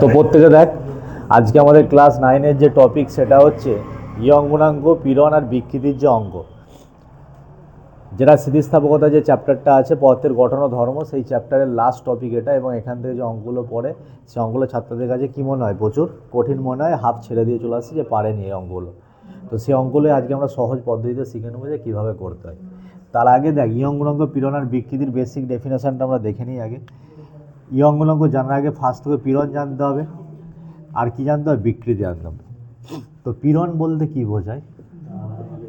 তো প্রত্যেকে দেখ, আজকে আমাদের ক্লাস নাইনের যে টপিক সেটা হচ্ছে ই অঙ্গনাঙ্গ পীড়ন আর বিকৃতির যে অঙ্গ। যেটা স্থিতিস্থাপকতা যে চ্যাপ্টারটা আছে পথের গঠন ও ধর্ম, সেই চ্যাপ্টারের লাস্ট টপিক এটা এবং এখান থেকে যে অঙ্কগুলো পড়ে, সেই অঙ্কগুলো ছাত্রদের কাছে কী মনে হয়? প্রচুর কঠিন মনে হয় হাফ ছেড়ে দিয়ে চলে আসছে যে পারেনি এই অঙ্কগুলো তো সেই অঙ্কগুলোই আজকে আমরা সহজ পদ্ধতিতে শিখে নেব যে কীভাবে করতে হয়। তার আগে দেখ ই অঙ্গনাঙ্গ পীড়ন আর বিকৃতির বেসিক ডেফিনেশনটা আমরা দেখে নিই আগে। ই অঙ্গনাঙ্গ জানার আগে ফার্স্ট থেকে পীড়ন জানতে হবে, আর কি জানতে হবে? বিকৃতি জানতে হবে। তো পীড়ন বলতে কি বোঝায়?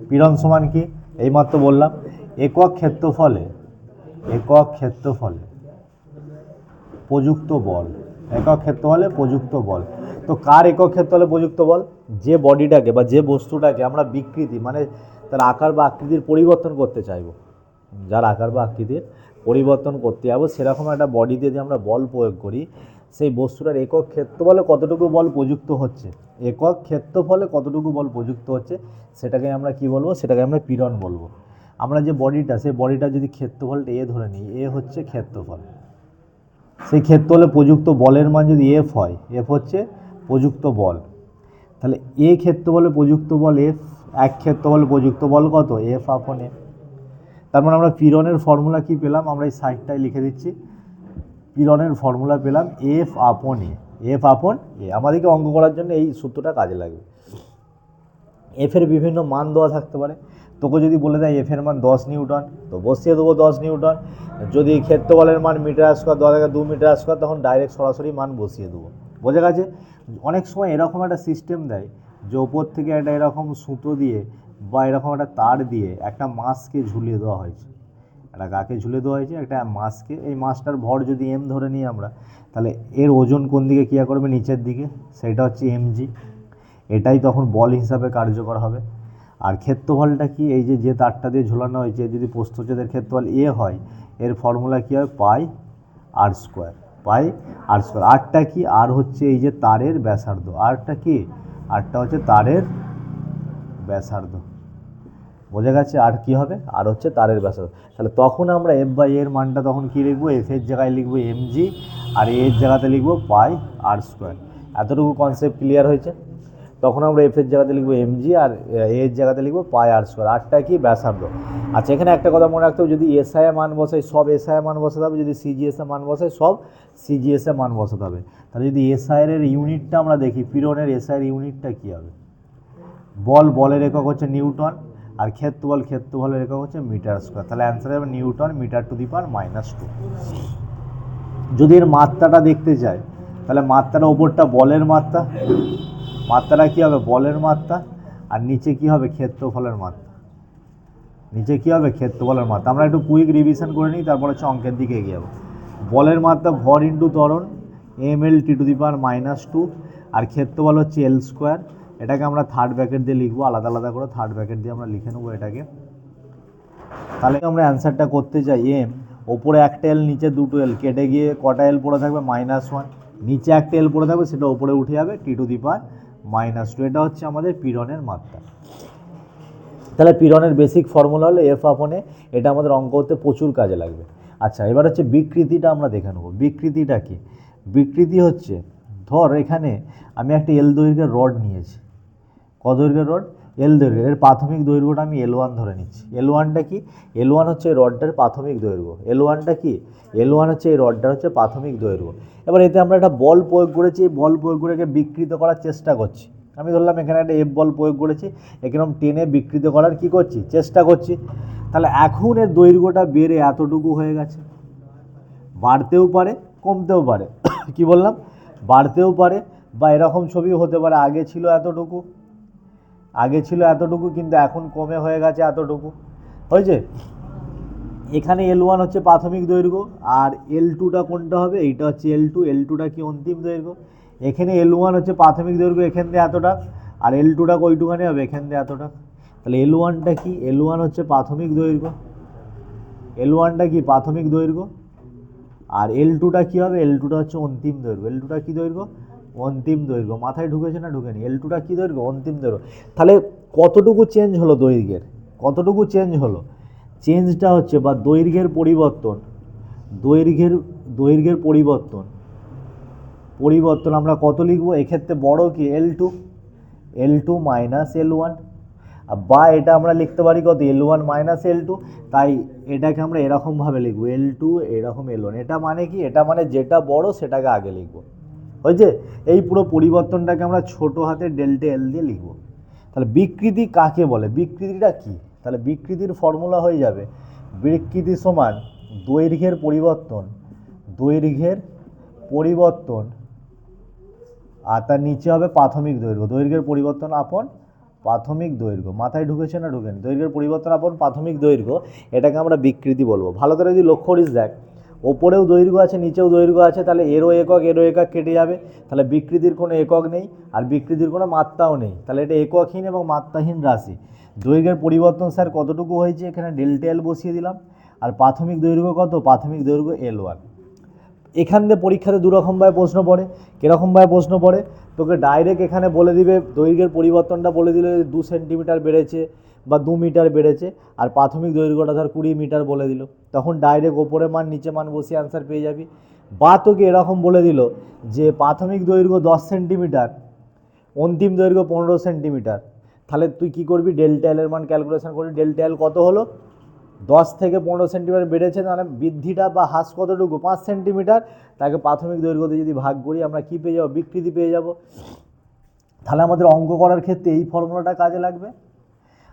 পীড়ন সমান কি? এইমাত্র বললাম, একক ক্ষেত্রফলে একক ক্ষেত্রফলে প্রযুক্ত বল, একক ক্ষেত্রফলে প্রযুক্ত বল। তো কার একক ক্ষেত্রফলে প্রযুক্ত বল? যে বডিটাকে বা যে বস্তুটাকে আমরা বিকৃতি মানে তার আকার বা আকৃতির পরিবর্তন করতে চাইব। যার আকার বা আকৃতির পরিবর্তন করতে যাব। সেরকম একটা বডিতে যদি আমরা বল প্রয়োগ করি, সেই বস্তুটার একক ক্ষেত্রফলে কতটুকু বল প্রযুক্ত হচ্ছে? একক ক্ষেত্রফলে কতটুকু বল প্রযুক্ত হচ্ছে? সেটাকে আমরা কি বলব? সেটাকে আমরা পীড়ন বলব। আমরা যে বডিটা সেই বডিটা যদি ক্ষেত্রফলটা এ ধরে নিই এ হচ্ছে ক্ষেত্রফল। সেই ক্ষেত্রফলে প্রযুক্ত বলের মান যদি এফ হয় এফ হচ্ছে প্রযুক্ত বল। তাহলে এ ক্ষেত্রফলে প্রযুক্ত বল এফ এক ক্ষেত্রফলে প্রযুক্ত বল কত? এফ আপন এ তার মানে আমরা পীড়নের ফর্মুলা কি পেলাম? আমরা এই সাইডটায় লিখে দিচ্ছি। পিরনের ফর্মুলা পেলাম এফ আপন এ এফ আপন এ আমাদেরকে অঙ্ক করার জন্য এই সূত্রটা কাজে লাগবে। এফের বিভিন্ন মান দেওয়া থাকতে পারে। তোকে যদি বলে দেয় এফের মান দশ নিউটন, তো বসিয়ে দেবো দশ নিউটন। যদি ক্ষেত্রফলের মান মিটার স্কোয়ার দেওয়া থাকে দু মিটার স্কোয়ার, তখন ডাইরেক্ট সরাসরি মান বসিয়ে দেবো। বোঝা গেছে? অনেক সময় এরকম একটা সিস্টেম দেয় যে ওপর থেকে একটা এরকম সুতো দিয়ে বা এরকম একটা তার দিয়ে একটা মাছকে ঝুলিয়ে দেওয়া হয়েছে। একটা গাকে ঝুলে দেওয়া হয়েছে? একটা মাছকে। এই মাছটার ভর যদি এম ধরে নিই আমরা, তাহলে এর ওজন কোন দিকে ক্রিয়া করবে? নিচের দিকে। সেটা হচ্ছে এমজি এটাই তখন বল হিসাবে কার্যকর হবে। আর ক্ষেত্রফলটা কি? এই যে যে তারটা দিয়ে ঝোলানো হয়েছে, যদি প্রস্থচ্ছেদের ক্ষেত্রফল এ হয়, এর ফর্মুলা কী হয়? পাই আর স্কোয়ার পাই আর স্কোয়ার আরটা কি? আর হচ্ছে এই যে তারের ব্যাসার্ধ। আরটা কি? আরটা হচ্ছে তারের ব্যাসার্ধ। বোঝা গেছে আর কি হবে? আর হচ্ছে তারের ব্যাসার্ধ। তাহলে তখন আমরা এফ বাই এর মানটা তখন কি লিখব? এফ এর জায়গায় লিখব এমজি আর এর জায়গাতে লিখব পাই আর স্কোয়ার এতটুকু কনসেপ্ট ক্লিয়ার হয়েছে? তখন আমরা এফ এর জায়গাতে লিখব এমজি আর এর জায়গাতে লিখব পাই আর স্কোয়ার আরটা কি? ব্যাসার্ধ। আচ্ছা এখানে একটা কথা মনে রাখতে হবে। যদি এসআই মান বসাই, সব এসআই মান বসাতে হবে। যদি সিজিএস মান বসাই, সব সিজিএস মান বসাতে হবে। তাহলে যদি এসআই এর ইউনিটটা আমরা দেখি পিরনের এসআই এর ইউনিটটা কী হবে? বল বলের একক হচ্ছে নিউটন আর ক্ষেত্রবল ক্ষেত্রবলের একক হচ্ছে মিটার স্কোয়ার। তাহলে অ্যান্সার হবে newton, metre to the power minus two. যদি এর মাত্রাটা দেখতে চাই তাহলে মাত্রাটা ওপরটা বলের মাত্রা। মাত্রাটা কী হবে? বলের মাত্রা। আর নিচে কী হবে? ক্ষেত্রফলের মাত্রা। নিচে কী হবে? ক্ষেত্রফলের মাত্রা। আমরা একটু কুইক রিভিশন করে নিই, তারপর হচ্ছে অঙ্কের দিকে এগিয়ে যাব। বলের মাত্রা ভর ইন্টু তরণ M L T to the power minus two আর ক্ষেত্রফল হচ্ছে এল স্কোয়ার এটাকে আমরা থার্ড ব্র্যাকেট দিয়ে লিখব, আলাদা আলাদা করে থার্ড ব্র্যাকেট দিয়ে আমরা লিখে নেব এটাকে। তাহলে আমরা অ্যান্সারটা করতে চাই এম ওপরে একটা এল নিচে দুটো এল কেটে গিয়ে কটা এল পড়ে থাকবে? মাইনাস ওয়ান নিচে একটা এল পড়ে থাকবে, সেটা ওপরে উঠে যাবে T to the power minus two এটা হচ্ছে আমাদের পীড়নের মাত্রা। তাহলে পীড়নের বেসিক ফর্মুলা হলো এফ আপনে এটা আমাদের অঙ্ক করতে প্রচুর কাজে লাগবে। আচ্ছা এবার হচ্ছে বিকৃতিটা আমরা দেখে নেব। বিকৃতিটা কি? বিকৃতি হচ্ছে, ধর এখানে আমি একটা এল দৈর্ঘ্যের রড নিয়েছি। ক দৈর্ঘ্যের রড? এল দৈর্ঘ্যের এর প্রাথমিক দৈর্ঘ্যটা আমি এল ওয়ান ধরে নিচ্ছি। এল ওয়ানটা কি? এল ওয়ান হচ্ছে রডটার প্রাথমিক দৈর্ঘ্য। এল ওয়ানটা কি? এল ওয়ান হচ্ছে এই রডটার হচ্ছে প্রাথমিক দৈর্ঘ্য। এবার এতে আমরা একটা বল প্রয়োগ করেছি। এই বল প্রয়োগ করে বিকৃত করার চেষ্টা করছি। আমি ধরলাম এখানে একটা এফ বল প্রয়োগ করেছি। এরকম টেনে বিকৃত করার কি করছি? চেষ্টা করছি। তাহলে এখন এর দৈর্ঘ্যটা বেড়ে এতটুকু হয়ে গেছে। বাড়তেও পারে, কমতেও পারে। কি বললাম? বাড়তেও পারে বা এরকম ছবি হতে পারে। আগে ছিল এতটুকু। আগে ছিল এতটুকু, কিন্তু এখন কমে হয়ে গেছে এতটুকু। হয়েছে? এখানে এল ওয়ান হচ্ছে প্রাথমিক দৈর্ঘ্য, আর এল টুটা কোনটা হবে? এইটা হচ্ছে এল টু এল টুটা কি অন্তিম দৈর্ঘ্য? এখানে এল ওয়ান হচ্ছে প্রাথমিক দৈর্ঘ্য এখান দিয়ে এতটা, আর এল টুটা কইটুখানি হবে এখান দিয়ে এতটা? তাহলে এল ওয়ানটা কি? এল ওয়ান হচ্ছে প্রাথমিক দৈর্ঘ্য। এল ওয়ানটা কি? প্রাথমিক দৈর্ঘ্য। আর এল টুটা কী হবে? এল টুটা হচ্ছে অন্তিম দৈর্ঘ্য। এল টুটা কী দৈর্ঘ্য? অন্তিম দৈর্ঘ্য। মাথায় ঢুকেছে না ঢুকেনি? এল টুটা কী দৈর্ঘ্য? অন্তিম দৈর্ঘ্য। তাহলে কতটুকু চেঞ্জ হলো দৈর্ঘ্যের? কতটুকু চেঞ্জ হলো? চেঞ্জটা হচ্ছে বা দৈর্ঘ্যের পরিবর্তন, দৈর্ঘ্যের দৈর্ঘ্যের পরিবর্তন। পরিবর্তন আমরা কত লিখব? এক্ষেত্রে বড় কি? L two L two minus L one বা এটা আমরা লিখতে পারি কত? L one minus L two তাই এটাকে আমরা এরকমভাবে লিখব। এল টু এরকম এল ওয়ান এটা মানে কি? এটা মানে যেটা বড়, সেটাকে আগে লিখব। হয়েছে এই পুরো পরিবর্তনটাকে আমরা ছোট হাতে ডেল্টা এল দিয়ে লিখব। তাহলে বিকৃতি কাকে বলে? বিকৃতিটা কি? তাহলে বিকৃতির ফর্মুলা হয়ে যাবে বিকৃতি সমান দৈর্ঘ্যের পরিবর্তন দৈর্ঘ্যের পরিবর্তন, আর তার নিচে হবে প্রাথমিক দৈর্ঘ্য। দৈর্ঘ্যের পরিবর্তন আপন প্রাথমিক দৈর্ঘ্য। মাথায় ঢুকেছে না ঢুকেনি? দৈর্ঘ্যের পরিবর্তন আপন প্রাথমিক দৈর্ঘ্য। এটাকে আমরা বিকৃতি বলব। ভালো করে যদি লক্ষ্য করিস দেখ ওপরেও দৈর্ঘ্য আছে, নিচেও দৈর্ঘ্য আছে, তাহলে এরও একক এরও একক কেটে যাবে। তাহলে বিকৃতির কোনো একক নেই, আর বিকৃতির কোনো মাত্রাও নেই। তাহলে এটা এককহীন এবং মাত্রাহীন রাশি। দৈর্ঘ্যের পরিবর্তন স্যার কতটুকু হয়েছে? এখানে ডেল্টা এল বসিয়ে দিলাম। আর প্রাথমিক দৈর্ঘ্য কত? প্রাথমিক দৈর্ঘ্য এল ওয়ান এখান দিয়ে পরীক্ষাতে দুরকমভাবে প্রশ্ন পড়ে। কীরকমভাবে প্রশ্ন পড়ে? তোকে ডাইরেক্ট এখানে বলে দিবে, দৈর্ঘ্যের পরিবর্তনটা বলে দিলে দু সেন্টিমিটার বেড়েছে। বা দু মিটার বেড়েছে, আর প্রাথমিক দৈর্ঘ্যটা ধর কুড়ি মিটার বলে দিল। তখন ডাইরেক্ট ওপরে মান, নিচে মান বসিয়ে আনসার পেয়ে যাবি। বা তোকে এরকম বলে দিল যে প্রাথমিক দৈর্ঘ্য দশ সেন্টিমিটার অন্তিম দৈর্ঘ্য পনেরো সেন্টিমিটার তাহলে তুই কী করবি? ডেল্টা এলের মান ক্যালকুলেশন করবি। ডেল্টা এল কত হলো? দশ থেকে পনেরো সেন্টিমিটার বেড়েছে, তাহলে বৃদ্ধিটা বা হ্রাস কতটুকু? পাঁচ সেন্টিমিটার তাকে প্রাথমিক দৈর্ঘ্যতে যদি ভাগ করি, আমরা কী পেয়ে যাব? বিকৃতি পেয়ে যাব। তাহলে আমাদের অঙ্ক করার ক্ষেত্রে এই ফর্মুলাটা কাজে লাগবে।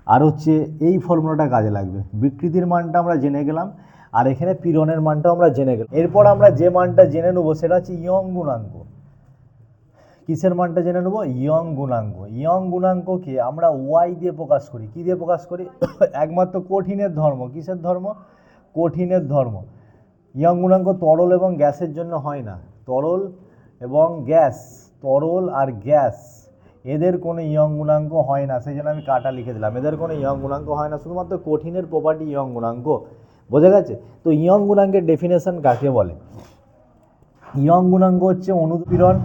আর হচ্ছে এই ফর্মুলাটা কাজে লাগবে। বিকৃতির মানটা আমরা জেনে গেলাম, আর এখানে পীড়নের মানটাও আমরা জেনে গেলাম। এরপর আমরা যে মানটা জেনে নেব সেটা হচ্ছে ইয়ং গুণাঙ্ক। কিসের মানটা জেনে নেব? ইয়ং গুণাঙ্ক। ইয়ং গুণাঙ্ককে আমরা ওয়াই দিয়ে প্রকাশ করি। কী দিয়ে প্রকাশ করি? একমাত্র কঠিনের ধর্ম। কিসের ধর্ম? কঠিনের ধর্ম। ইয়ং গুণাঙ্ক তরল এবং গ্যাসের জন্য হয় না। তরল এবং গ্যাস। তরল আর গ্যাস। এদের কোনো ইয়ং গুণাঙ্ক হয় না, সেই জন্য আমি কাটা লিখে দিলাম। এদের কোনো ইয়ং গুণাঙ্ক হয় না, শুধুমাত্র কঠিনের প্রপার্টি ইয়ং গুণাঙ্ক। বোঝা গেছে? তো ইয়ং গুণাঙ্কের ডেফিনেশন কাকে বলে? ইয়ং গুণাঙ্ক হচ্ছে অনুপীড়ন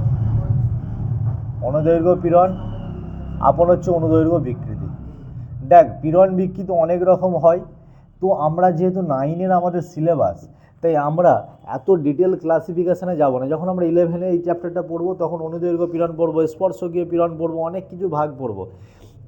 অনুদৈর্ঘ্য পীড়ন, আপন হচ্ছে অনুদৈর্ঘ্য বিকৃতি। দেখ, পীড়ন বিকৃতি অনেক রকম হয়। তো আমরা যেহেতু নাইনের আমাদের সিলেবাস তাই আমরা এত ডিটেল ক্লাসিফিকেশানে যাব না। যখন আমরা ইলেভেনে এই চ্যাপ্টারটা পড়ব, তখন অনুদৈর্ঘ্য পীড়ন পড়ব, স্পর্শ গিয়ে পীড়ন পড়ব, অনেক কিছু ভাগ পড়ব।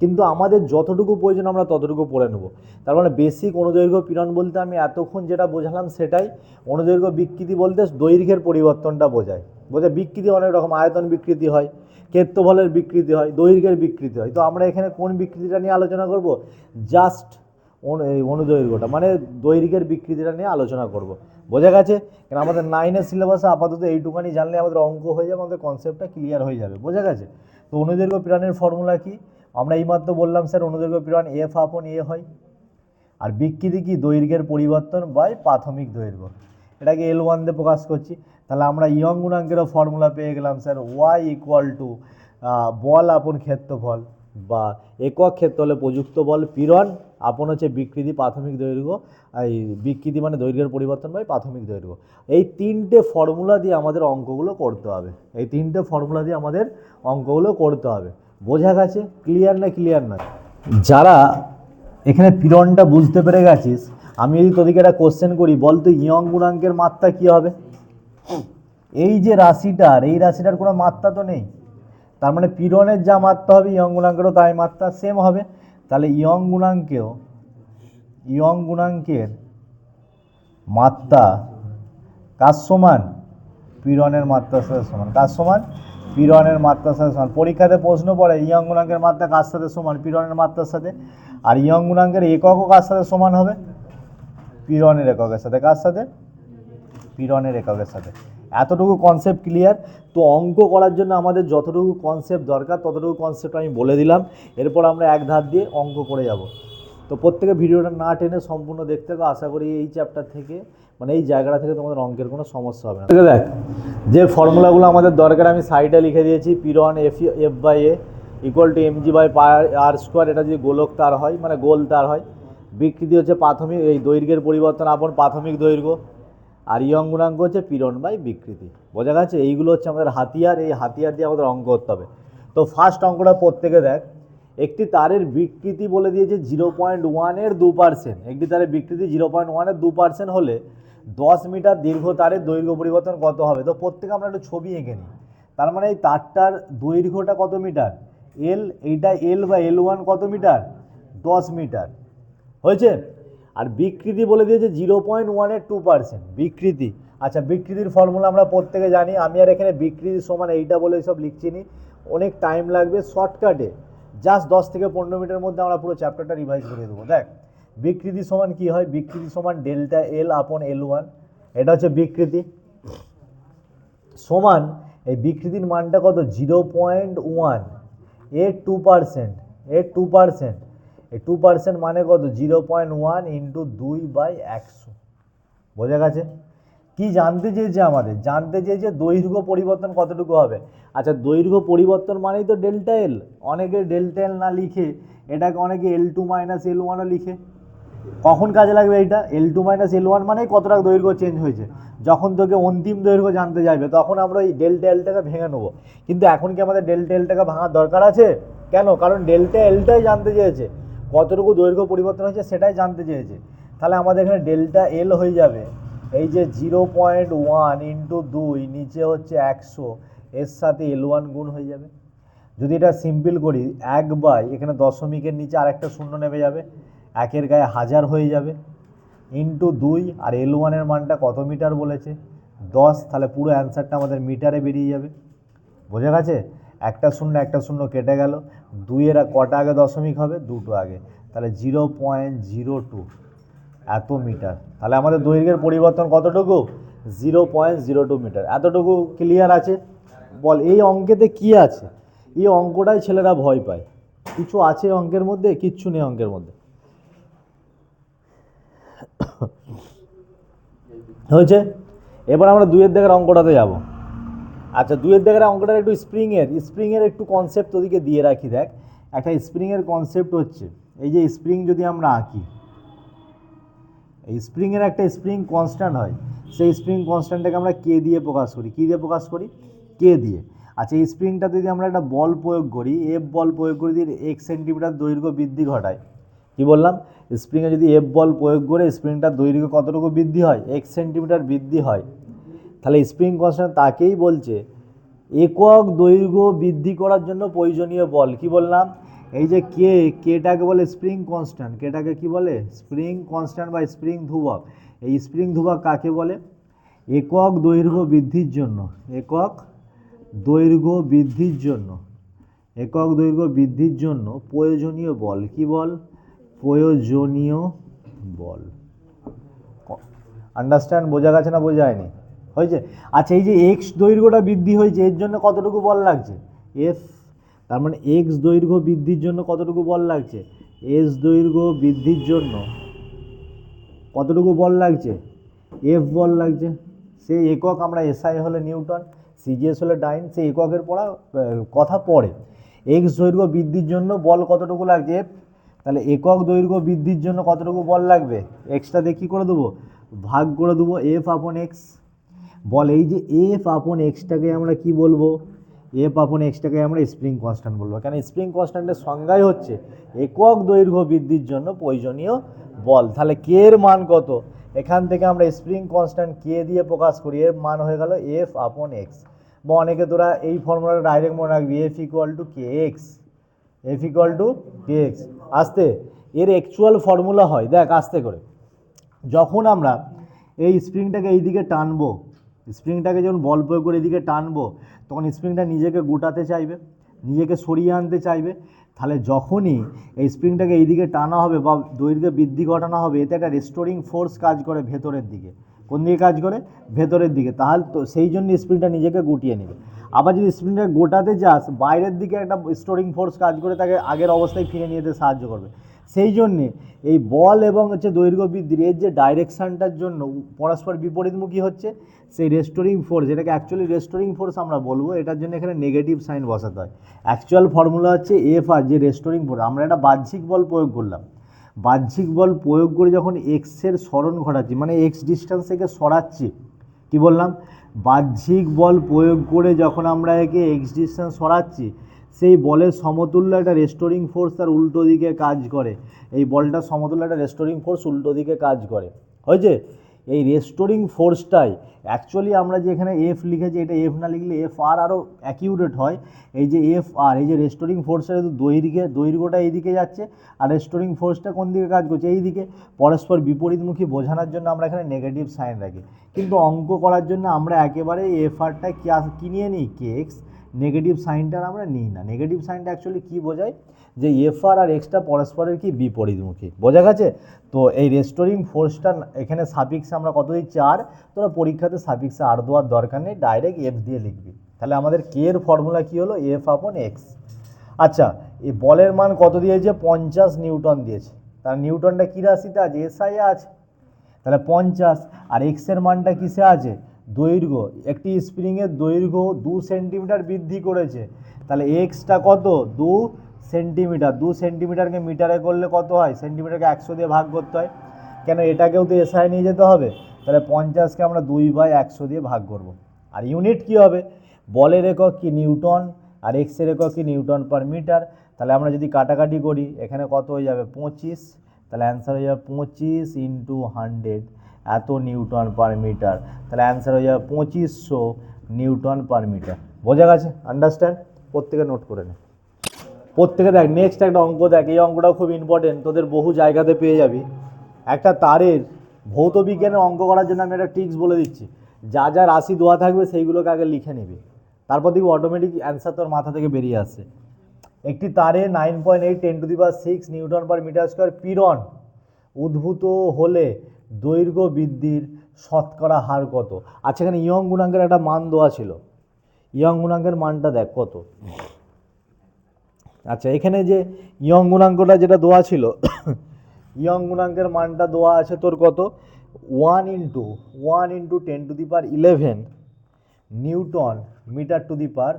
কিন্তু আমাদের যতটুকু প্রয়োজন, আমরা ততটুকু পড়ে নেব। তার মানে বেসিক অনুদৈর্ঘ্য পীড়ন বলতে আমি এতক্ষণ যেটা বোঝালাম সেটাই। অনুদৈর্ঘ্য বিকৃতি বলতে দৈর্ঘ্যের পরিবর্তনটা বোঝায়। বোঝায় বিকৃতি অনেক রকম, আয়তন বিকৃতি হয়, ক্ষেত্রফলের বিকৃতি হয়, দৈর্ঘ্যের বিকৃতি হয়। তো আমরা এখানে কোন বিকৃতিটা নিয়ে আলোচনা করব? জাস্ট অনুদৈর্ঘ্যটা মানে দৈর্ঘ্যের বিকৃতিটা নিয়ে আলোচনা করব। বোঝা গেছে? কারণ আমাদের নাইনের সিলেবাসে আপাতত এইটুখানি জানলে আমাদের অঙ্ক হয়ে যাবে, আমাদের কনসেপ্টটা ক্লিয়ার হয়ে যাবে, বোঝা গেছে? তো অনুদৈর্ঘ্য পীড়নের ফর্মুলা কি? আমরা এইমাত্র বললাম স্যার অনুদৈর্ঘ্য পীড়ন এফ আপন এ হয়। আর বিকৃতি কি? দৈর্ঘ্যের পরিবর্তন বাই প্রাথমিক দৈর্ঘ্য। এটাকে এল ওয়ান দিয়ে প্রকাশ করছি। তাহলে আমরা ইয়ং গুণাঙ্কেরও ফর্মুলা পেয়ে গেলাম স্যার ওয়াই ইকুয়াল টু বল আপন ক্ষেত্রফল বা একক ক্ষেত্র হলে প্রযুক্ত বল পীড়ন আপন হচ্ছে বিকৃতি, প্রাথমিক দৈর্ঘ্য, এই বিকৃতি মানে দৈর্ঘ্যের পরিবর্তন বাই প্রাথমিক দৈর্ঘ্য। এই তিনটে ফর্মুলা দিয়ে আমাদের অঙ্কগুলো করতে হবে। এই তিনটে ফর্মুলা দিয়ে আমাদের অঙ্কগুলো করতে হবে। বোঝা গেছে? ক্লিয়ার না ক্লিয়ার নয়? যারা এখানে পীড়নটা বুঝতে পেরে গেছিস, আমি যদি তোদেরকে একটা কোশ্চেন করি, বল তো ইয়ং গুণাঙ্কের মাত্রা কী হবে? এই যে রাশিটার, এই রাশিটার কোনো মাত্রা তো নেই। তার মানে পীড়নের যা মাত্রা হবে, ইয়ং গুণাঙ্কেরও তাই মাত্রা সেম হবে। তাহলে ইয়ং গুণাঙ্কেও, ইয়ং গুণাঙ্কের মাত্রা কার সমান? পীড়নের মাত্রার সাথে সমান। কার সমান? পীড়নের মাত্রার সাথে সমান। পরীক্ষাতে প্রশ্ন পড়ে, ইয়ং গুণাঙ্কের মাত্রা কার সাথে সমান? পীড়নের মাত্রার সাথে। আর ইয়ং গুণাঙ্কের এককও কার সাথে সমান হবে? পীড়নের এককের সাথে। কার সাথে? পীড়নের এককের সাথে। এতটুকু কনসেপ্ট ক্লিয়ার তো অঙ্ক করার জন্য আমাদের যতটুকু কনসেপ্ট দরকার, ততটুকু কনসেপ্ট আমি বলে দিলাম। এরপর আমরা এক ধার দিয়ে অঙ্ক করে যাব। তো প্রত্যেকে ভিডিওটা না টেনে সম্পূর্ণ দেখতে হবে আশা করি এই চ্যাপ্টার থেকে মানে এই জায়গাটা থেকে তোমাদের অঙ্কের কোনো সমস্যা হবে না। দেখ, যে ফর্মুলাগুলো আমাদের দরকার, আমি সাইডে লিখে দিয়েছি, পিরন F F by A equal to M G by R square এটা যদি গোলক তার হয় মানে গোল তার হয়, বিকৃতি হচ্ছে প্রাথমিক, এই দৈর্ঘ্যের পরিবর্তন, আপন প্রাথমিক দৈর্ঘ্য। আর ইয়ং গুণাঙ্ক হচ্ছে পীড়ন বাই বিকৃতি। বোঝা গেছে? এইগুলো হচ্ছে আমাদের হাতিয়ার, এই হাতিয়ার দিয়ে আমাদের অঙ্ক করতে হবে। তো ফার্স্ট অঙ্কটা প্রত্যেকে দেখ। একটি তারের বিকৃতি বলে দিয়েছে জিরো পয়েন্ট ওয়ানের দু পার্সেন্ট একটি তারের বিকৃতি জিরো পয়েন্ট ওয়ানের দু পার্সেন্ট হলে দশ মিটার দীর্ঘ তারের দৈর্ঘ্য পরিবর্তন কত হবে? তো প্রত্যেকে আমরা একটু ছবি এঁকে নিই। তার মানে এই তারটার দৈর্ঘ্যটা কত মিটার? এল এইটা এল বা এল ওয়ান কত মিটার? দশ মিটার। হয়েছে? আর বিকৃতি বলে দিয়েছে জিরো পয়েন্ট ওয়ানের টু পার্সেন্ট, বিকৃতি। আচ্ছা বিকৃতির ফর্মুলা আমরা প্রত্যেকে জানি, আমি আর এখানে বিকৃতি সমান এইটা বলে সব লিখছি নি। অনেক টাইম লাগবে শর্টকাটে জাস্ট দশ থেকে পনেরো মিনিটের মধ্যে আমরা পুরো চ্যাপ্টারটা রিভাইজ করে দেবো। দেখ, বিকৃতি সমান কি হয়? বিকৃতি সমান ডেল্টা এল আপন এল ওয়ান এটা হচ্ছে বিকৃতি। সমান, এই বিকৃতির মানটা কত? জিরো পয়েন্ট ওয়ান এ টু পার্সেন্ট এ টু পার্সেন্ট টু পার্সেন্ট মানে কত? জিরো পয়েন্ট ওয়ান ইন্টু দুই বাই একশো। বোঝা গেছে? কি জানতে চেয়েছে আমাদের? জানতে চেয়েছে দৈর্ঘ্য পরিবর্তন কতটুকু হবে? আচ্ছা দৈর্ঘ্য পরিবর্তন মানেই তো ডেল্টা এল অনেকে ডেল্টা এল না লিখে এটাকে অনেকে এল টু মাইনাস এল ওয়ানও লিখে। কখন কাজে লাগবে এইটা? L two minus L one মানেই কতটা দৈর্ঘ্য চেঞ্জ হয়েছে। যখন তোকে অন্তিম দৈর্ঘ্য জানতে যাবে তখন আমরা ওই ডেল্টা এলটাকে ভেঙে নেব। কিন্তু এখন কি আমাদের ডেল্টা এলটাকে ভাঙার দরকার আছে? কেন? কারণ ডেল্টা এলটাই জানতে চেয়েছে। কতটুকু দৈর্ঘ্য পরিবর্তন হয়েছে সেটাই জানতে চেয়েছে। তাহলে আমাদের এখানে ডেল্টা এল হয়ে যাবে। এই যে জিরো পয়েন্ট ওয়ান ইন্টু দুই, নিচে হচ্ছে একশো, এর সাথে এল ওয়ান গুণ হয়ে যাবে। যদি এটা সিম্পল করি, এক বাই, এখানে দশমিকের নিচে আরেকটা শূন্য নেমে যাবে। একের গায়ে হাজার হয়ে যাবে। ইন্টু দুই, আর এল ওয়ানের মানটা কত মিটার বলেছে? দশ, তাহলে পুরো অ্যান্সারটা আমাদের মিটারে বেরিয়ে যাবে। বোঝা গেছে? একটা শূন্য একটা শূন্য কেটে গেল। দুইয়ের কটা আগে দশমিক হবে? দুটো আগে। তাহলে জিরো পয়েন্ট জিরো টু এত মিটার। তাহলে আমাদের দৈর্ঘ্যের পরিবর্তন কতটুকু? Zero point zero two metre. এতটুকু ক্লিয়ার আছে? বল, এই অঙ্কেতে কি আছে? এই অঙ্কটাই ছেলেরা ভয় পায়। কিছু আছে অঙ্কের মধ্যে, কিচ্ছু নেই অঙ্কের মধ্যে। হয়েছে? এবার আমরা দুইয়ের দেখার অঙ্কটাতে যাব। আচ্ছা দুইয়ের দেখার অঙ্কটা একটু স্প্রিংয়ের স্প্রিংয়ের একটু কনসেপ্ট ওদিকে দিয়ে রাখি, দেখ। একটা স্প্রিংয়ের কনসেপ্ট হচ্ছে, এই যে স্প্রিং যদি আমরা আঁকি, এই স্প্রিংয়ের একটা স্প্রিং কনস্ট্যান্ট হয়, সেই স্প্রিং কনস্ট্যান্টটাকে আমরা কে দিয়ে প্রকাশ করি। কী দিয়ে প্রকাশ করি? কে দিয়ে। আচ্ছা এই স্প্রিংটা যদি আমরা একটা বল প্রয়োগ করি এফ বল প্রয়োগ করে দিয়ে এক সেন্টিমিটার দৈর্ঘ্য বৃদ্ধি ঘটায়, কি বললাম? স্প্রিংয়ে যদি এফ বল প্রয়োগ করে স্প্রিংটার দৈর্ঘ্য কতটুকু বৃদ্ধি হয়? এক সেন্টিমিটার বৃদ্ধি হয়। তাহলে স্প্রিং কনস্ট্যান্ট তাকেই বলছে। একক দৈর্ঘ্য বৃদ্ধি করার জন্য প্রয়োজনীয় বল, কি বললাম? এই যে কে, কেটাকে বলে স্প্রিং কনস্ট্যান্ট কেটাকে কি বলে? স্প্রিং কনস্ট্যান্ট বা স্প্রিং ধ্রুবক। এই স্প্রিং ধ্রুবক কাকে বলে? একক দৈর্ঘ্য বৃদ্ধির জন্য, একক দৈর্ঘ্য বৃদ্ধির জন্য, একক দৈর্ঘ্য বৃদ্ধির জন্য প্রয়োজনীয় বল, কি বল? প্রয়োজনীয় বল। আন্ডারস্ট্যান্ড বোঝা গেছে না বোঝা যায়নি? হয়েছে? আচ্ছা এই যে এক্স দৈর্ঘ্যটা বৃদ্ধি হয়েছে, এর জন্য কতটুকু বল লাগছে? এফ তার মানে এক্স দৈর্ঘ্য বৃদ্ধির জন্য কতটুকু বল লাগছে? এস দৈর্ঘ্য বৃদ্ধির জন্য কতটুকু বল লাগছে? এফ বল লাগছে। সেই একক, আমরা এসআই হলে নিউটন সিজিএস হলে ডাইন সেই এককের পড়া কথা পড়ে। এক্স দৈর্ঘ্য বৃদ্ধির জন্য বল কতটুকু লাগছে? এফ তাহলে একক দৈর্ঘ্য বৃদ্ধির জন্য কতটুকু বল লাগবে? এক্সটা দিয়ে কী করে দেবো? ভাগ করে দেবো এফ আপন এক্স বল, এই যে এফ আপন এক্সটাকে আমরা কি বলব? এফ আপন এক্সটাকে আমরা স্প্রিং কনস্ট্যান্ট বলব। কেন? স্প্রিং কনস্ট্যান্টের সংজ্ঞাই হচ্ছে একক দৈর্ঘ্য বৃদ্ধির জন্য প্রয়োজনীয় বল। তাহলে কে এর মান কত? এখান থেকে আমরা স্প্রিং কনস্ট্যান্ট কে দিয়ে প্রকাশ করি, এর মান হয়ে গেল এফ আপন এক্স বা অনেকে তোরা এই ফর্মুলাটা ডাইরেক্ট মনে রাখবি F equal to K X F equal to K X আসতে, এর অ্যাকচুয়াল ফর্মুলা হয়। দেখ, আস্তে করে। যখন আমরা এই স্প্রিংটাকে এই দিকে টানবো স্প্রিংটাকে যখন বল প্রয়োগ করে এদিকে টানবো, তখন স্প্রিংটা নিজেকে গোটাতে চাইবে, নিজেকে সরিয়ে আনতে চাইবে। তাহলে যখনই এই স্প্রিংটাকে এই দিকে টানা হবে বা দৈর্ঘ্যে বৃদ্ধি ঘটানো হবে, এতে একটা রেস্টোরিং ফোর্স কাজ করে ভেতরের দিকে। কোন দিকে কাজ করে? ভেতরের দিকে। তাহলে তো সেই জন্য স্প্রিংটা নিজেকে গুটিয়ে নেবে। আবার যদি স্প্রিংটা গোটাতে যাস বাইরের দিকে একটা স্টোরিং ফোর্স কাজ করে তাকে আগের অবস্থায় ফিরে নিয়ে যেতে সাহায্য করবে। সেই জন্যে এই বল এবং হচ্ছে দৈর্ঘ্য বৃদ্ধির, এর যে ডাইরেকশানটার জন্য পরস্পর বিপরীতমুখী হচ্ছে সেই রেস্টোরিং ফোর্স এটাকে অ্যাকচুয়ালি রেস্টোরিং ফোর্স আমরা বলব, এটার জন্য এখানে নেগেটিভ সাইন বসাতে হয়। অ্যাকচুয়াল ফর্মুলা হচ্ছে এফ আর যে রেস্টোরিং ফোর্স আমরা একটা বাহ্যিক বল প্রয়োগ করলাম। বাহ্যিক বল প্রয়োগ করে যখন এক্সের স্মরণ ঘটাচ্ছি মানে এক্স ডিস্টেন্স থেকে সরাচ্ছি, কি বললাম? বাহ্যিক বল প্রয়োগ করে যখন আমরা একে এক্স ডিস্টেন্স সরাচ্ছি, সেই বলের সমতুল্য একটা রেস্টোরিং ফোর্স তার উল্টো দিকে কাজ করে। এই বলটা সমতুল্য একটা রেস্টোরিং ফোর্স উল্টো দিকে কাজ করে। হয়েছে? এই রেস্টোরিং ফোর্সটাই অ্যাকচুয়ালি আমরা যে এখানে এফ লিখেছি, এটা এফ না লিখলে এফ আর আরও অ্যাকিউরেট হয়। এই যে এফ আর এই যে রেস্টোরিং ফোর্সটা কিন্তু দৈর্ঘ্যে, দৈর্ঘ্যটা এইদিকে যাচ্ছে, আর রেস্টোরিং ফোর্সটা কোন দিকে কাজ করছে? এই দিকে পরস্পর বিপরীতমুখী বোঝানোর জন্য আমরা এখানে নেগেটিভ সাইন রাখি। কিন্তু অঙ্ক করার জন্য আমরা একেবারে এফ আরটা কি আস- নিয়ে নিই? কে এক্স নেগেটিভ সাইনটার আমরা নিই না। নেগেটিভ সাইনটা অ্যাকচুয়ালি কী বোঝায়? যে এফ আর এক্সটা পরস্পরের কি বিপরীতমুখী। বোঝা গেছে? তো এই রেস্টোরিং ফোর্সটা এখানে সাফিক্সে আমরা কত দিচ্ছি আর তোরা পরীক্ষাতে সাফিক্সে আর দেওয়ার দরকার নেই ডাইরেক্ট এফ দিয়ে লিখবি। তাহলে আমাদের কে এর ফর্মুলা কী হলো? এফ আপন এক্স আচ্ছা এই বলের মান কত দিয়েছে? পঞ্চাশ নিউটন দিয়েছে। তার নিউটনটা কী রাশিতে আছে? এসআই আছে। তাহলে পঞ্চাশ। আর এক্সের মানটা কিসে আছে? দৈর্ঘ্য, একটি স্প্রিংয়ের দৈর্ঘ্য দু সেন্টিমিটার বৃদ্ধি করেছে। তাহলে এক্সটা কত? দু সেন্টিমিটার দু সেন্টিমিটারকে মিটারে করলে কত হয়? সেন্টিমিটারকে একশো দিয়ে ভাগ করতে হয়। কেন এটাকেও তো এসআই নিয়ে যেতে হবে? তাহলে পঞ্চাশকে আমরা দুই বাই একশো দিয়ে ভাগ করব। আর ইউনিট কি হবে? বলের একক কি? নিউটন। আর এক্সের একক কি? নিউটন পার মিটার তাহলে আমরা যদি কাটাকাটি করি, এখানে কত হয়ে যাবে? পঁচিশ। তাহলে অ্যান্সার হয়ে যাবে পঁচিশ ইন্টু হান্ড্রেড এত নিউটন পার মিটার। তাহলে অ্যান্সার হয়ে যাবে পঁচিশশো নিউটন পার মিটার। বোঝা গেছে? আন্ডারস্ট্যান্ড প্রত্যেকে নোট করে নে। প্রত্যেকে দেখ নেক্সট একটা অঙ্ক দেখ। এই অঙ্কটাও খুব ইম্পর্টেন্ট তোদের বহু জায়গাতে পেয়ে যাবি। একটা তারের ভৌত বিজ্ঞানের অঙ্ক করার জন্য আমি একটা ট্রিক্স বলে দিচ্ছি। যা যা রাশি দেওয়া থাকবে সেইগুলোকে আগে লিখে নিবি। তারপর দেখবি অটোমেটিক অ্যান্সার তোর মাথা থেকে বেরিয়ে আসছে। একটি তারে nine point eight ten to the power six newton per metre square পীড়ন উদ্ভূত হলে দৈর্ঘ্য বৃদ্ধির শতকরা হার কত? আচ্ছা এখানে ইয়ং গুণাঙ্কের একটা মান দেওয়া ছিল। ইয়ং গুণাঙ্কের মানটা দেখ কত? আচ্ছা এখানে যে ইয়ং গুণাঙ্কটা যেটা দেওয়া ছিল, ইয়ং গুণাঙ্কের মানটা দেওয়া আছে তোর কত? One into one into ten to the power eleven newton metre to the power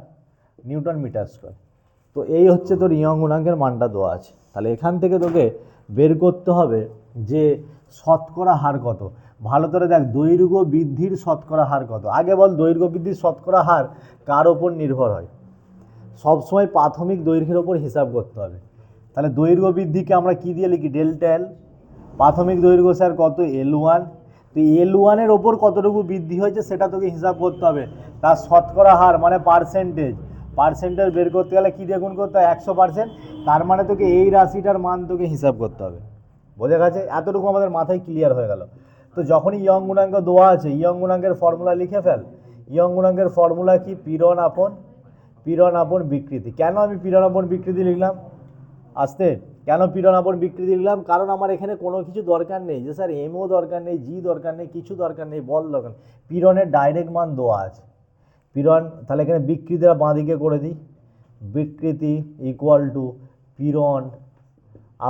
newton metre square. তো এই হচ্ছে তোর ইয়ং গুণাঙ্কের মানটা দেওয়া আছে। তাহলে এখান থেকে তোকে বের করতে হবে যে শতকরা হার কত? ভালো করে দেখ, দৈর্ঘ্য বৃদ্ধির শতকরা হার কত? আগে বল দৈর্ঘ্য বৃদ্ধির শতকরা হার কার ওপর নির্ভর হয়? সবসময় প্রাথমিক দৈর্ঘ্যের ওপর হিসাব করতে হবে। তাহলে দৈর্ঘ্য বৃদ্ধিকে আমরা কী দিয়ে লিখি? ডেল্টা এল প্রাথমিক দৈর্ঘ্য স্যার কত? L one. তো এল ওয়ানের ওপর কতটুকু বৃদ্ধি হয়েছে সেটা তোকে হিসাব করতে হবে। তার শতকরা হার মানে পার্সেন্টেজ পার্সেন্টেজ বের করতে গেলে কী দিয়ে গুণ করতে হয়? একশো পার্সেন্ট তার মানে তোকে এই রাশিটার মান তোকে হিসাব করতে হবে। বোঝা গেছে? এতটুকু আমাদের মাথায় ক্লিয়ার হয়ে গেল। তো যখনই ইয়ং গুণাঙ্ক দোয়া আছে, ইয়ং গুণাঙ্কের ফর্মুলা লিখে ফেল। ইয়ং গুণাঙ্কের ফর্মুলা কি? পীড়ন আপন পীড়ন আপন বিকৃতি। কেন আমি পীড়ন আপন বিকৃতি লিখলাম? আসতে। কেন পীড়ন আপন বিকৃতি লিখলাম? কারণ আমার এখানে কোনো কিছু দরকার নেই। যে স্যার এমও দরকার নেই জি দরকার নেই, কিছু দরকার নেই, বল দরকার নেই। পীড়নের ডাইরেক্ট মান দোয়া আছে। পীড়ন, তাহলে এখানে বিকৃতিটা বাঁ দিকে করে দিই। বিকৃতি ইকুয়াল টু পীড়ন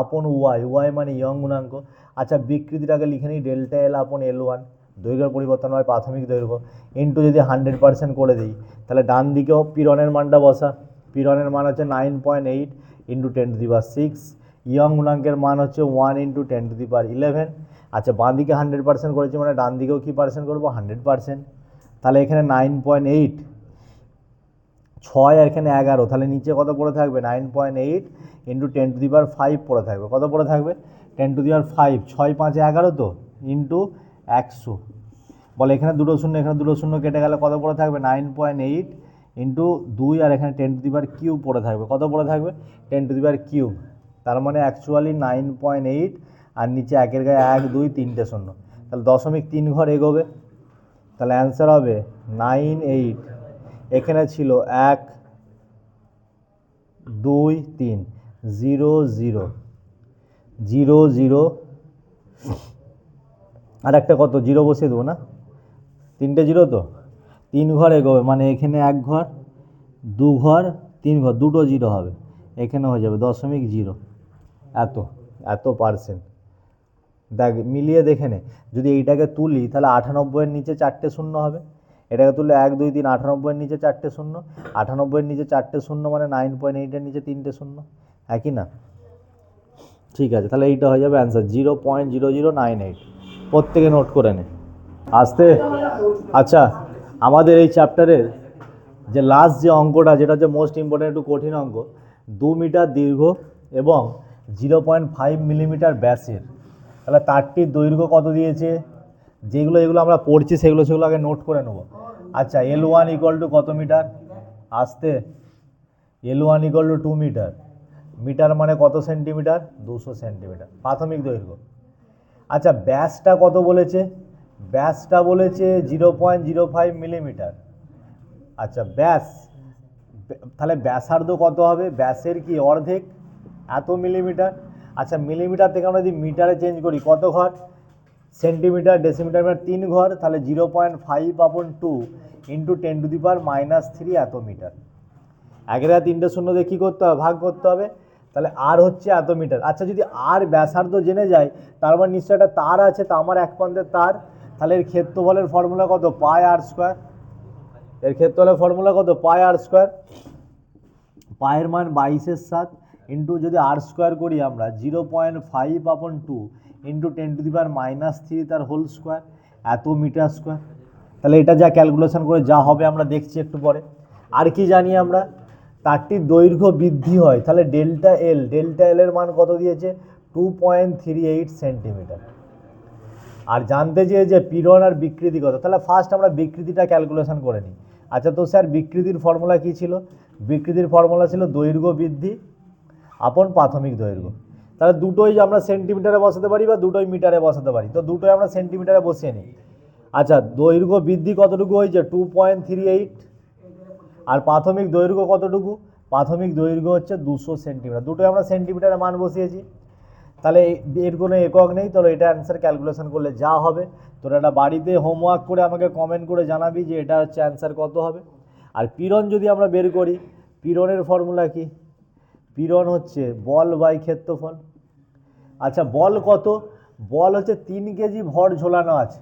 আপন ওয়াই ওয়াই মানে ইয়ং গুণাঙ্ক। আচ্ছা বিকৃতিটাকে লিখে নিই, ডেল্টা এল আপন এল ওয়ান। দৈর্ঘ্যের পরিবর্তন হয় প্রাথমিক দৈর্ঘ্য। ইন্টু যদি হান্ড্রেড পার্সেন্ট করে দিই, তাহলে ডান দিকেও পীড়নের মানটা বসা। পীড়নের মান হচ্ছে nine point eight into ten to the power six Young গুণাঙ্কের মান হচ্ছে one into ten to the power eleven আচ্ছা বাঁ দিকে হান্ড্রেড পার্সেন্ট করেছি মানে ডান দিকেও কী পার্সেন্ট করব? হান্ড্রেড পার্সেন্ট তাহলে এখানে নাইন পয়েন্ট এইট ছয় আর এখানে এগারো, তাহলে নিচে কত পড়ে থাকবে? Nine point eight into ten to the power five পড়ে থাকবে। কত পড়ে থাকবে? Ten to the power five ছয় পাঁচে এগারো তো? ইন্টু একশো। বলে এখানে দুটো শূন্য, এখানে দুটো শূন্য কেটে গেলে কত পড়ে থাকবে? নাইন পয়েন্ট এইট ইন্টু দুই আর এখানে ten to the power cube পড়ে থাকবে। কত পড়ে থাকবে? Ten to the power cube তার মানে অ্যাকচুয়ালি নাইন পয়েন্ট এইট আর নিচে একের গায়ে এক, দুই, তিনটে শূন্য। তাহলে দশমিক তিন ঘর এগোবে। তাহলে অ্যান্সার হবে নাইন এইট এখানে ছিল এক, দুই, তিন। Zero zero zero zero. আর একটা কত? জিরো বসিয়ে দেবো না? তিনটে জিরো তো? তিন ঘর এগোবে মানে এখানে এক ঘর, দু ঘর, তিন ঘর, দুটো জিরো হবে। এখানে হয়ে যাবে দশমিক জিরো। এত এত পার্সেন্ট দেখ, মিলিয়ে দেখে নে। যদি এইটাকে তুলি, তাহলে আটানব্বইয়ের নিচে চারটে শূন্য হবে। এটাকে তুললে এক, দুই, তিন, আটানব্বইয়ের নিচে চারটে শূন্য। আটানব্বইয়ের নিচে চারটে শূন্য মানে নাইন পয়েন্ট এইটের নিচে তিনটে শূন্য। একই না? ঠিক আছে, তাহলে এইটা হয়ে যাবে answer zero point zero zero nine eight প্রত্যেকে নোট করে নে। আসতে? আচ্ছা আমাদের এই চ্যাপ্টারের যে লাস্ট যে অঙ্কটা, যেটা হচ্ছে মোস্ট ইম্পর্টেন্ট একটু কঠিন অঙ্ক, দু মিটার দীর্ঘ এবং জিরো পয়েন্ট ফাইভ মিলিমিটার ব্যাসের। তাহলে তারটির দৈর্ঘ্য কত দিয়েছে? যেগুলো যেগুলো আমরা পড়ছি, সেগুলো সেগুলো আগে নোট করে নেব। আচ্ছা এল ওয়ান ইকুয়াল টু কত মিটার আসতে? L one equal to two metre metre মানে কত সেন্টিমিটার? দুশো সেন্টিমিটার। প্রাথমিক দৈর্ঘ্য। আচ্ছা ব্যাসটা কত বলেছে? ব্যাসটা বলেছে zero point zero five millimetre. আচ্ছা ব্যাস, তাহলে ব্যাসার্ধ কত হবে? ব্যাসের কি অর্ধেক? এত মিলিমিটার। আচ্ছা মিলিমিটার থেকে আমরা যদি মিটারে চেঞ্জ করি, কত ঘর? সেন্টিমিটার, ডেসিমিটার মানে তিন ঘর, তাহলে zero point five upon two into ten to the power minus three এত মিটার। একের তিনটে শূন্য দিয়ে কী করতে হবে? ভাগ করতে হবে। তাহলে আর হচ্ছে এত মিটার আচ্ছা যদি আর ব্যাসার্ধ জেনে যায়, তার মানে নিশ্চয় একটা তার আছে, তা আমার এক প্রান্তের তার। তাহলে এর ক্ষেত্রফলের ফর্মুলা কত? পায় আর স্কোয়ার। এর ক্ষেত্রফলের ফর্মুলা কত? পায় আর স্কোয়ার। পায়ের মান বাইশের সাত ইন্টু যদি আর স্কোয়ার করি আমরা, zero point five upon two into ten to the power minus three তার হোল স্কোয়ার এত মিটার স্কোয়ার। তাহলে এটা যা ক্যালকুলেশন করে যা হবে আমরা দেখছি একটু পরে। আর কি জানি আমরা? তারটির দৈর্ঘ্য বৃদ্ধি হয়। তাহলে ডেল্টা এল ডেল্টা এলের মান কত দিয়েছে? Two point three eight centimetre আর জানতে চেয়ে যে পীড়ন আর বিকৃতি কত? তাহলে ফার্স্ট আমরা বিকৃতিটা ক্যালকুলেশন করে নিই। আচ্ছা তো স্যার বিকৃতির ফর্মুলা কী ছিল? বিকৃতির ফর্মুলা ছিল দৈর্ঘ্য বৃদ্ধি, আপন প্রাথমিক দৈর্ঘ্য। তাহলে দুটোই আমরা সেন্টিমিটারে বসাতে পারি বা দুটোই মিটারে বসাতে পারি। তো দুটোই আমরা সেন্টিমিটারে বসিয়ে নিই। আচ্ছা দৈর্ঘ্য বৃদ্ধি কতটুকু হয়েছে? টু পয়েন্ট থ্রি এইট আর প্রাথমিক দৈর্ঘ্য কতটুকু? প্রাথমিক দৈর্ঘ্য হচ্ছে দুশো সেন্টিমিটার। দুটোই আমরা সেন্টিমিটারে মান বসিয়েছি। তাহলে এর কোনো একক নেই তোর এটা অ্যান্সার ক্যালকুলেশন করলে যা হবে। তোর একটা বাড়িতে হোমওয়ার্ক করে আমাকে কমেন্ট করে জানাবি যে এটা হচ্ছে অ্যান্সার কত হবে। আর পীড়ন যদি আমরা বের করি, পীড়নের ফর্মুলা কি? পীড়ন হচ্ছে বল বাই ক্ষেত্রফল। আচ্ছা বল কত? বল হচ্ছে তিন কেজি ভর ঝোলানো আছে।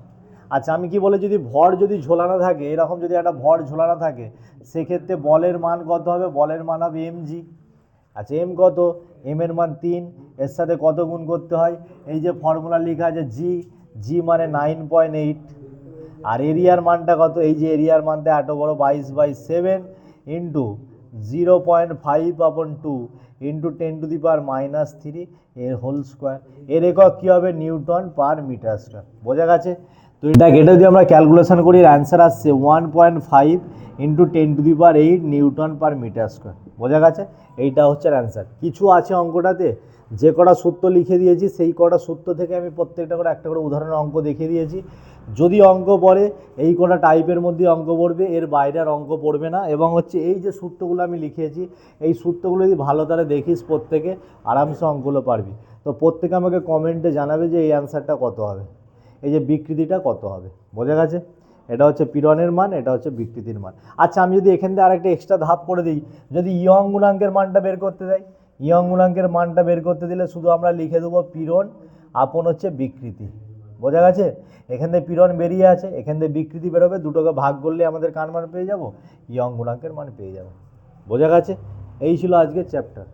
আচ্ছা আমি কি বলে যদি ভর যদি ঝোলানো থাকে, এরকম যদি একটা ভর ঝোলানো থাকে, সেক্ষেত্রে বলের মান কত হবে? বলের মান হবে এম জি আচ্ছা এম কত? এম এর মান তিন। এর সাথে কত গুণ করতে হয়? এই যে ফর্মুলা লেখা আছে জি জি মানে নাইন পয়েন্ট এইট আর এরিয়ার মানটা কত? এই যে এরিয়ার মানটা এত বড়, বাইশ by seven into zero point five upon two into ten to the power minus three এর হোল স্কোয়ার এর একক কী হবে? নিউটন পার মিটার স্কোয়ার বোঝা গেছে? তো এটা এটা যদি আমরা ক্যালকুলেশন করি অ্যান্সার আসছে one point five into ten to the power eight newton per metre square বোঝা গেছে? এইটা হচ্ছে অ্যান্সার কিছু আছে অঙ্কটাতে? যে কটা সূত্র লিখে দিয়েছি, সেই কটা সূত্র থেকে আমি প্রত্যেকটা করে একটা করে উদাহরণের অঙ্ক দেখিয়ে দিয়েছি। যদি অঙ্ক পড়ে, এই কটা টাইপের মধ্যে অঙ্ক পড়বে, এর বাইরে আর অঙ্ক পড়বে না। এবং হচ্ছে এই যে সূত্রগুলো আমি লিখেছি, এই সূত্রগুলো যদি ভালো তারা দেখিস প্রত্যেকে, আরামসে অঙ্কগুলো পারবি। তো প্রত্যেকে আমাকে কমেন্টে জানাবে যে এই অ্যান্সারটা কত হবে। এই যে বিকৃতিটা কত হবে? বোঝা গেছে? এটা হচ্ছে পীড়নের মান, এটা হচ্ছে বিকৃতির মান। আচ্ছা আমি যদি এখান থেকে আরেকটা এক্সট্রা ধাপ করে দিই, যদি ইয়ং গুণাঙ্কের মানটা বের করতে যাই ইয়ং গুণাঙ্কের মানটা বের করতে দিলে শুধু আমরা লিখে দেবো পীড়ন, আপন হচ্ছে বিকৃতি। বোঝা গেছে? এখান থেকে পীড়ন বেরিয়ে আছে, এখান থেকে বিকৃতি বেরোবে, দুটোকে ভাগ করলে আমাদের কার মান পেয়ে যাব? ইয়ং গুণাঙ্কের মান পেয়ে যাব। বোঝা গেছে? এই ছিল আজকের চ্যাপ্টার